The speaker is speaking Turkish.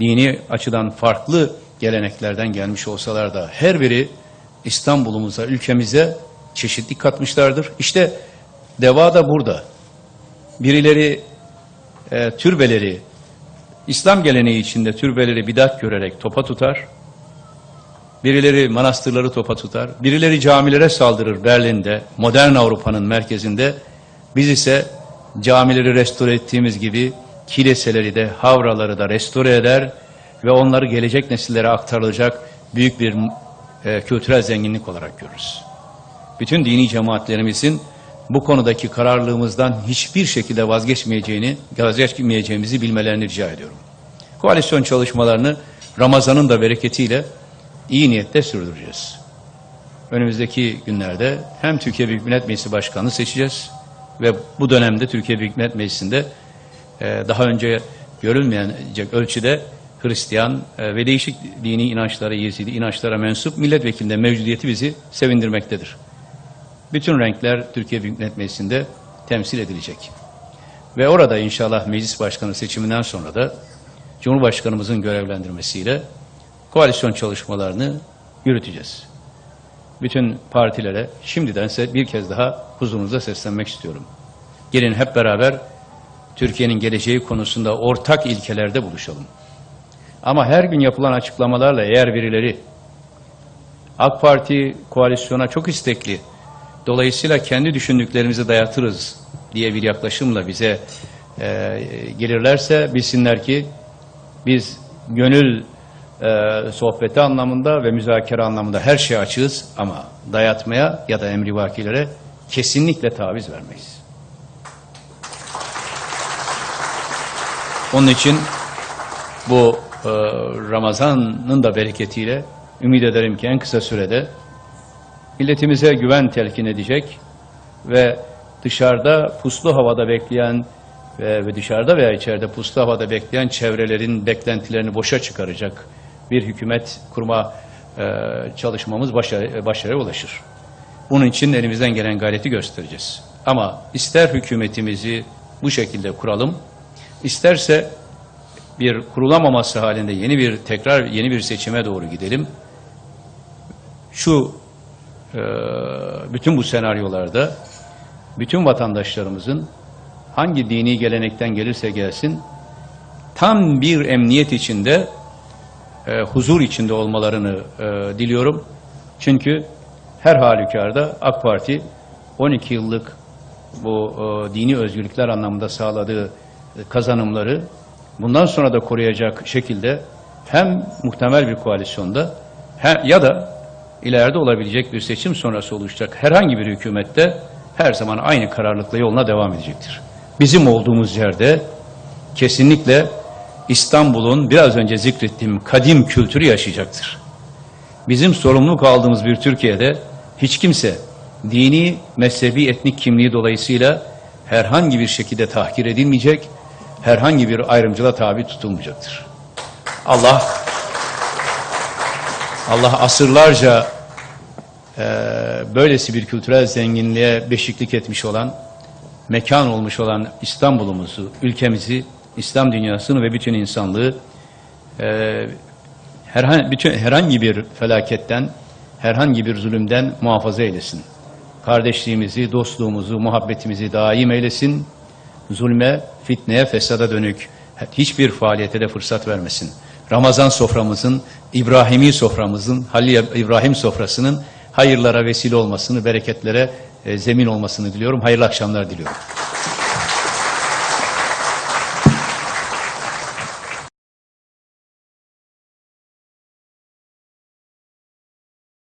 dini açıdan farklı geleneklerden gelmiş olsalar da her biri İstanbul'umuza, ülkemize çeşitlilik katmışlardır. İşte deva da burada. Birileri e, türbeleri, İslam geleneği içinde türbeleri bidat görerek topa tutar. Birileri manastırları topa tutar. Birileri camilere saldırır Berlin'de, modern Avrupa'nın merkezinde. Biz ise camileri restore ettiğimiz gibi kiliseleri de, havraları da restore eder ve onları gelecek nesillere aktarılacak büyük bir e, kültürel zenginlik olarak görürüz. Bütün dini cemaatlerimizin bu konudaki kararlılığımızdan hiçbir şekilde vazgeçmeyeceğini, vazgeçmeyeceğimizi bilmelerini rica ediyorum. Koalisyon çalışmalarını Ramazan'ın da bereketiyle iyi niyetle sürdüreceğiz. Önümüzdeki günlerde hem Türkiye Büyük Millet Meclisi Başkanı seçeceğiz ve bu dönemde Türkiye Büyük Millet Meclisi'nde e, daha önce görülmeyecek ölçüde Hristiyan e, ve değişik dini inançlara, Yezidi inançlara mensup milletvekilinde mevcudiyeti bizi sevindirmektedir. Bütün renkler Türkiye Büyük Millet Meclisi'nde temsil edilecek. Ve orada inşallah meclis başkanı seçiminden sonra da Cumhurbaşkanımızın görevlendirmesiyle koalisyon çalışmalarını yürüteceğiz. Bütün partilere şimdiden bir kez daha huzurunuza seslenmek istiyorum. Gelin hep beraber Türkiye'nin geleceği konusunda ortak ilkelerde buluşalım. Ama her gün yapılan açıklamalarla eğer birileri AK Parti koalisyona çok istekli, dolayısıyla kendi düşündüklerimizi dayatırız diye bir yaklaşımla bize e, gelirlerse bilsinler ki biz gönül e, sohbeti anlamında ve müzakere anlamında her şeye açığız ama dayatmaya ya da emrivakilere kesinlikle taviz vermeyiz. Onun için bu e, Ramazan'ın da bereketiyle ümit ederim ki en kısa sürede milletimize güven telkin edecek ve dışarıda puslu havada bekleyen ve, ve dışarıda veya içeride puslu havada bekleyen çevrelerin beklentilerini boşa çıkaracak bir hükümet kurma e, çalışmamız başarı, başarıya ulaşır. Bunun için elimizden gelen gayreti göstereceğiz. Ama ister hükümetimizi bu şekilde kuralım, isterse bir kurulamaması halinde yeni bir tekrar yeni bir seçime doğru gidelim. Şu e, bütün bu senaryolarda bütün vatandaşlarımızın hangi dini gelenekten gelirse gelsin tam bir emniyet içinde e, huzur içinde olmalarını e, diliyorum. Çünkü her halükarda AK Parti 12 yıllık bu dini özgürlükler anlamında sağladığı kazanımları bundan sonra da koruyacak şekilde hem muhtemel bir koalisyonda hem, ya da ileride olabilecek bir seçim sonrası oluşacak herhangi bir hükümette her zaman aynı kararlılıkla yoluna devam edecektir. Bizim olduğumuz yerde kesinlikle İstanbul'un biraz önce zikrettiğim kadim kültürü yaşayacaktır. Bizim sorumluluk aldığımız bir Türkiye'de hiç kimse dini, mezhebi, etnik kimliği dolayısıyla herhangi bir şekilde tahkir edilmeyecek, herhangi bir ayrımcılığa tabi tutulmayacaktır. Allah Allah asırlarca e, böylesi bir kültürel zenginliğe beşiklik etmiş olan, mekan olmuş olan İstanbul'umuzu, ülkemizi, İslam dünyasını ve bütün insanlığı e, herhangi, bütün, herhangi bir felaketten, herhangi bir zulümden muhafaza eylesin. Kardeşliğimizi, dostluğumuzu, muhabbetimizi daim eylesin. Zulme, fitneye, fesada dönük hiçbir faaliyete de fırsat vermesin. Ramazan soframızın, İbrahimi soframızın, Halil İbrahim sofrasının hayırlara vesile olmasını, bereketlere e, zemin olmasını diliyorum. Hayırlı akşamlar diliyorum.